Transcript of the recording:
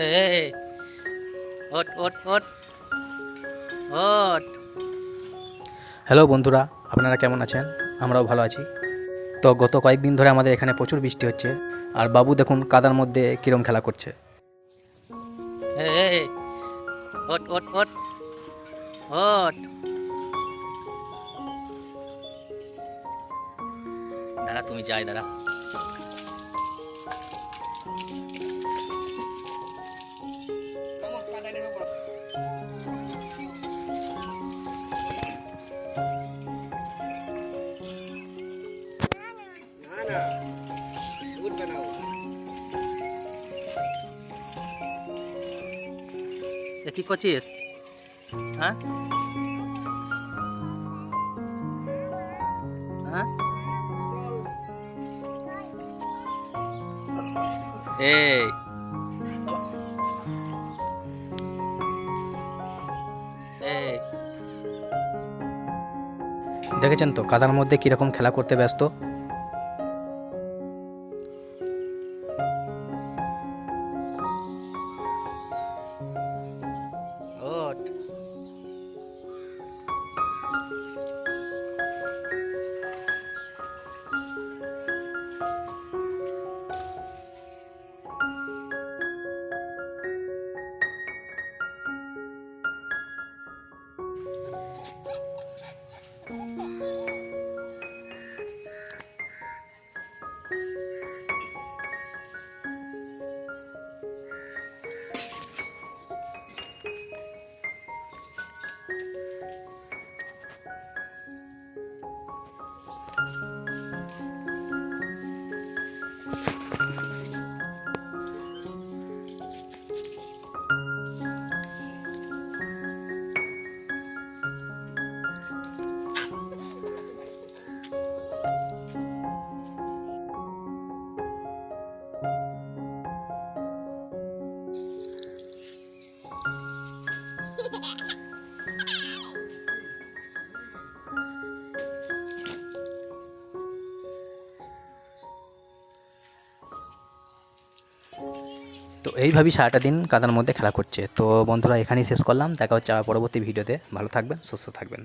এই ওট ওট ওট ওট হ্যালো বন্ধুরা আপনারা কেমন আছেন? আমরাও ভালো আছি। তো গত কয়েকদিন ধরে আমাদের এখানে প্রচুর বৃষ্টি হচ্ছে আর বাবু দেখুন কাদার মধ্যে কিরম খেলা করছে। এই ওট ওট ওট ওট দাঁড়া তুমি যাই দাঁড়া। এ কি হ্যাঁ? হ্যাঁ? এই। দেখেছেন তো কাদার মধ্যে কীরকম খেলা করতে ব্যস্ত? তো এইভাবেই সারাটা দিন কাদার মধ্যে খেলা করছে। তো বন্ধুরা এখানেই শেষ করলাম। দেখা হচ্ছে আবার পরবর্তী ভিডিওতে। ভালো থাকবেন, সুস্থ থাকবেন।